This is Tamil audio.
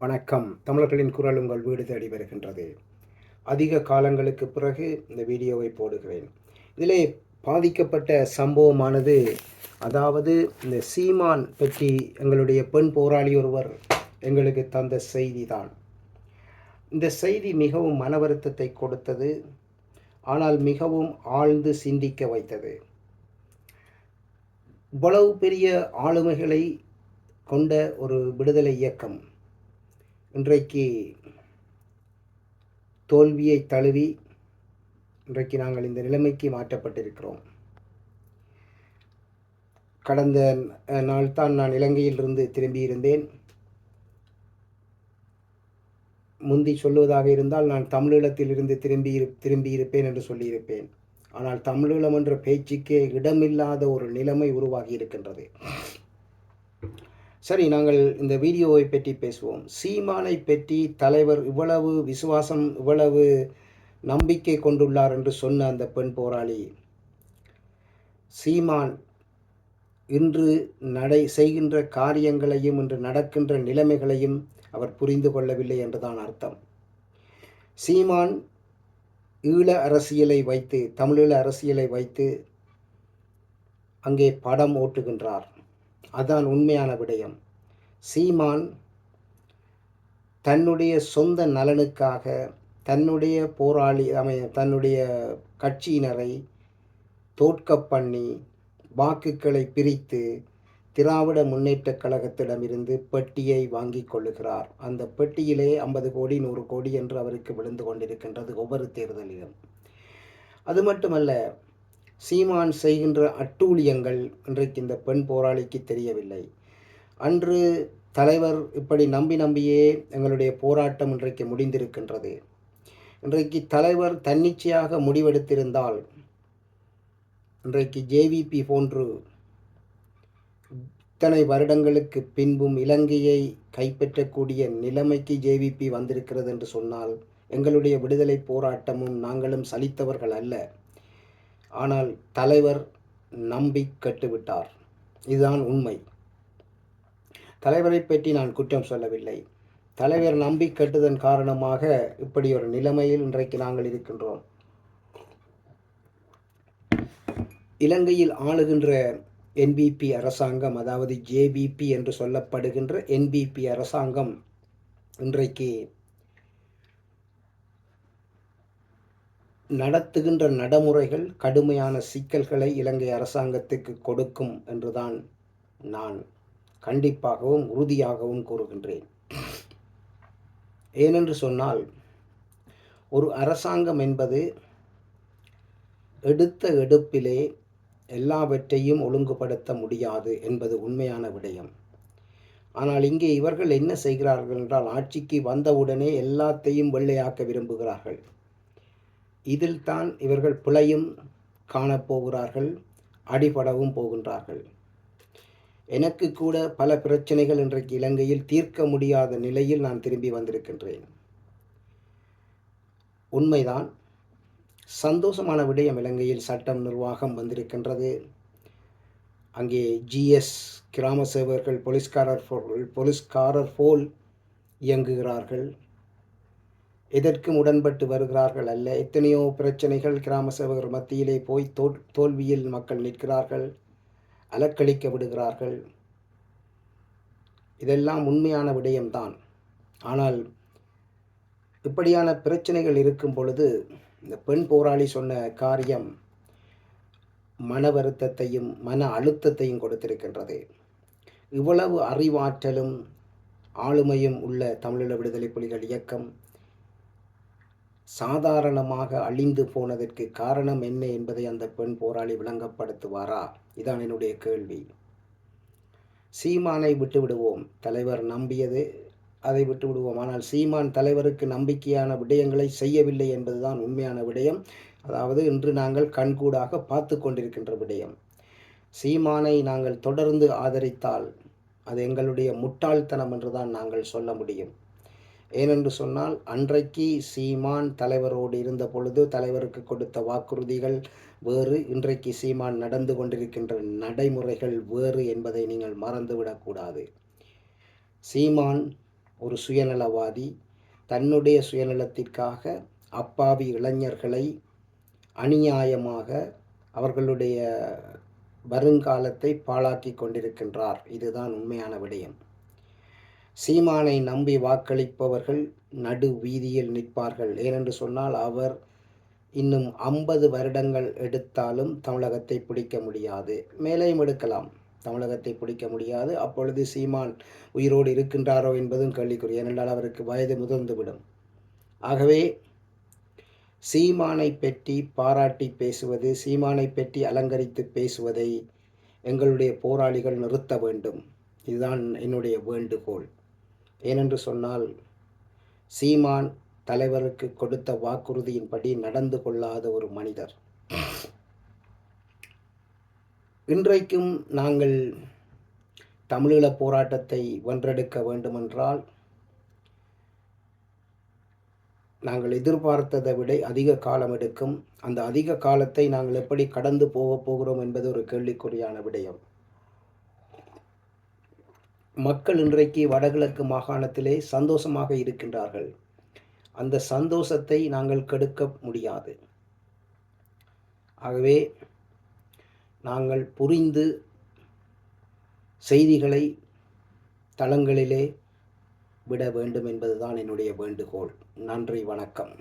வணக்கம். தமிழர்களின் குரல் உங்கள் வீடு தேடி வருகின்றது. அதிக காலங்களுக்கு பிறகு இந்த வீடியோவை போடுகிறேன். இதிலே பாதிக்கப்பட்ட சம்பவமானது அதாவது இந்த சீமான் பற்றி எங்களுடைய பெண் போராளி ஒருவர் எங்களுக்கு தந்த செய்தி தான் இந்த செய்தி மிகவும் மன வருத்தத்தை கொடுத்தது. ஆனால் மிகவும் ஆழ்ந்து சிந்திக்க வைத்தது. இவ்வளவு பெரிய ஆளுமைகளை கொண்ட ஒரு விடுதலை இயக்கம் இன்றைக்கு தோல்வியை தழுவி இன்றைக்கு நாங்கள் இந்த நிலைமைக்கு மாற்றப்பட்டிருக்கிறோம். கடந்த நாள் தான் நான் இலங்கையிலிருந்து திரும்பியிருந்தேன். முந்தி சொல்லுவதாக இருந்தால் நான் தமிழீழத்திலிருந்து திரும்பி திரும்பியிருப்பேன் என்று சொல்லியிருப்பேன். ஆனால் தமிழீழம் என்ற பேச்சுக்கே இடமில்லாத ஒரு நிலைமை உருவாகி இருக்கின்றது. சரி நாங்கள் இந்த வீடியோவை பற்றி பேசுவோம். சீமானை பற்றி தலைவர் இவ்வளவு விசுவாசம் இவ்வளவு நம்பிக்கை கொண்டுள்ளார் என்று சொன்ன அந்த பெண் போராளி சீமான் இன்று நடை செய்கின்ற காரியங்களையும் இன்று நடக்கின்ற நிலைமைகளையும் அவர் புரிந்து கொள்ளவில்லை என்றுதான் அர்த்தம். சீமான் ஈழ அரசியலை வைத்து தமிழீழ அரசியலை வைத்து அங்கே படம் ஓட்டுகின்றார். அதான் உண்மையான விடயம். சீமான் தன்னுடைய சொந்த நலனுக்காக தன்னுடைய போராளி அமை தன்னுடைய கட்சியினரை தோற்க பண்ணி வாக்குகளை பிரித்து திராவிட முன்னேற்ற கழகத்திடமிருந்து பெட்டியை வாங்கி கொள்ளுகிறார். அந்த பெட்டியிலே ஐம்பது கோடி நூறு கோடி என்று அவருக்கு விழுந்து கொண்டிருக்கின்றது ஒவ்வொரு தேர்தலிலும். அது மட்டுமல்ல சீமான் செய்கின்ற அட்டூழியங்கள் இன்றைக்கு இந்த பெண் போராளிக்கு தெரியவில்லை. அன்று தலைவர் இப்படி நம்பி நம்பியே எங்களுடைய போராட்டம் இன்றைக்கு முடிந்திருக்கின்றது. இன்றைக்கு தலைவர் தன்னிச்சையாக முடிவெடுத்திருந்தால் இன்றைக்கு ஜேவிபி போன்று இத்தனை வருடங்களுக்கு பின்பும் இலங்கையை கைப்பற்றக்கூடிய நிலைமைக்கு ஜேவிபி வந்திருக்கிறது என்று சொன்னால் எங்களுடைய விடுதலை போராட்டமும் நாங்களும் சலித்தவர்கள் அல்ல. ஆனால் தலைவர் நம்பி கட்டுவிட்டார். இதுதான் உண்மை. தலைவரை பற்றி நான் குற்றம் சொல்லவில்லை. தலைவர் நம்பி கட்டுதன் காரணமாக இப்படி ஒரு நிலைமையில் இன்றைக்கு நாங்கள் இருக்கின்றோம். இலங்கையில் ஆளுகின்ற என்பிபி அரசாங்கம் அதாவது ஜேபிபி என்று சொல்லப்படுகின்ற என்பிபி அரசாங்கம் இன்றைக்கு நடத்துகின்ற நடைமுறைகள் கடுமையான சிக்கல்களை இலங்கை அரசாங்கத்துக்கு கொடுக்கும் என்றுதான் நான் கண்டிப்பாகவும் உறுதியாகவும் கூறுகின்றேன். ஏனென்று சொன்னால் ஒரு அரசாங்கம் என்பது எடுத்த எடுப்பிலே எல்லாவற்றையும் ஒழுங்குபடுத்த முடியாது என்பது உண்மையான விடயம். ஆனால் இங்கே இவர்கள் என்ன செய்கிறார்கள் என்றால் ஆட்சிக்கு வந்தவுடனே எல்லாத்தையும் வெள்ளையாக்க விரும்புகிறார்கள். இதில் தான் இவர்கள் பிழையும் காணப்போகிறார்கள் அடிபடவும் போகின்றார்கள். எனக்கு கூட பல பிரச்சனைகள் இன்றைக்கு இலங்கையில் தீர்க்க முடியாத நிலையில் நான் திரும்பி வந்திருக்கின்றேன். உண்மைதான் சந்தோஷமான விடயம் இலங்கையில் சட்டம் நிர்வாகம் வந்திருக்கின்றது. அங்கே ஜிஎஸ் கிராம சேவர்கள் போலீஸ்காரர் போலீஸ்காரர் போல் இயங்குகிறார்கள். எதற்கும் உடன்பட்டு வருகிறார்கள் அல்ல. எத்தனையோ பிரச்சனைகள் கிராம சேவகர் மத்தியிலே போய் தோ தோல்வியில் மக்கள் நிற்கிறார்கள் அலக்களிக்க விடுகிறார்கள். இதெல்லாம் உண்மையான விடயம்தான். ஆனால் இப்படியான பிரச்சனைகள் இருக்கும் பொழுது இந்த பெண் போராளி சொன்ன காரியம் மன வருத்தத்தையும் மன அழுத்தத்தையும் கொடுத்திருக்கின்றது. இவ்வளவு அறிவாற்றலும் ஆளுமையும் உள்ள தமிழீழ விடுதலை புலிகள் இயக்கம் சாதாரணமாக அழிந்து போனதற்கு காரணம் என்ன என்பதை அந்த பெண் போராளி விளங்கப்படுத்துவாரா? இதான் என்னுடைய கேள்வி. சீமானை விட்டு விடுவோம் தலைவர் நம்பியது அதை விட்டு விடுவோம் ஆனால் சீமான் தலைவருக்கு நம்பிக்கையான விடயங்களை செய்யவில்லை என்பதுதான் உண்மையான விடயம். அதாவது இன்று நாங்கள் கண்கூடாக பார்த்து கொண்டிருக்கின்ற விடயம். சீமானை நாங்கள் தொடர்ந்து ஆதரித்தால் அது எங்களுடைய முட்டாள்தனம் என்றுதான் நாங்கள் சொல்ல முடியும். ஏனென்று சொன்னால் அன்றைக்கு சீமான் தலைவரோடு இருந்த பொழுது தலைவருக்கு கொடுத்த வாக்குறுதிகள் வேறு இன்றைக்கு சீமான் நடந்து கொண்டிருக்கின்ற நடைமுறைகள் வேறு என்பதை நீங்கள் மறந்துவிடக்கூடாது சீமான் ஒரு சுயநலவாதி. தன்னுடைய சுயநலத்திற்காக அப்பாவி இளைஞர்களை அநியாயமாக அவர்களுடைய வருங்காலத்தை பாழாக்கி கொண்டிருக்கின்றார். இதுதான் உண்மையான விடயம். சீமானை நம்பி வாக்களிப்பவர்கள் நடு வீதியில் நிற்பார்கள். ஏனென்று சொன்னால் அவர் இன்னும் ஐம்பது வருடங்கள் எடுத்தாலும் தமிழகத்தை பிடிக்க முடியாது. மேலேயும் எடுக்கலாம். தமிழகத்தை பிடிக்க முடியாது. அப்பொழுது சீமான் உயிரோடு இருக்கின்றாரோ என்பதும் கேள்விக்குரிய ஏனென்றால் அவருக்கு வயது முதிர்ந்துவிடும். ஆகவே சீமானை பற்றி பாராட்டி பேசுவது சீமானை பற்றி அலங்கரித்து பேசுவதை எங்களுடைய போராளிகள் நிறுத்த வேண்டும். இதுதான் என்னுடைய வேண்டுகோள். ஏனென்று சொன்னால் சீமான் தலைவருக்கு கொடுத்த வாக்குறுதியின்படி நடந்து கொள்ளாத ஒரு மனிதர். இன்றைக்கும் நாங்கள் தமிழீழ போராட்டத்தை வென்றெடுக்க வேண்டுமென்றால் நாங்கள் எதிர்பார்த்ததை விட அதிக காலம் எடுக்கும். அந்த அதிக காலத்தை நாங்கள் எப்படி கடந்து போகப் போகிறோம் என்பது ஒரு கேள்விக்குறியான விடயம். மக்கள் இன்றைக்கு வடகிழக்கு மாகாணத்திலே சந்தோஷமாக இருக்கின்றார்கள். அந்த சந்தோஷத்தை நாங்கள் கெடுக்க முடியாது. ஆகவே நாங்கள் புரிந்து செய்திகளை தளங்களிலே விட வேண்டும் என்பதுதான் என்னுடைய வேண்டுகோள். நன்றி வணக்கம்.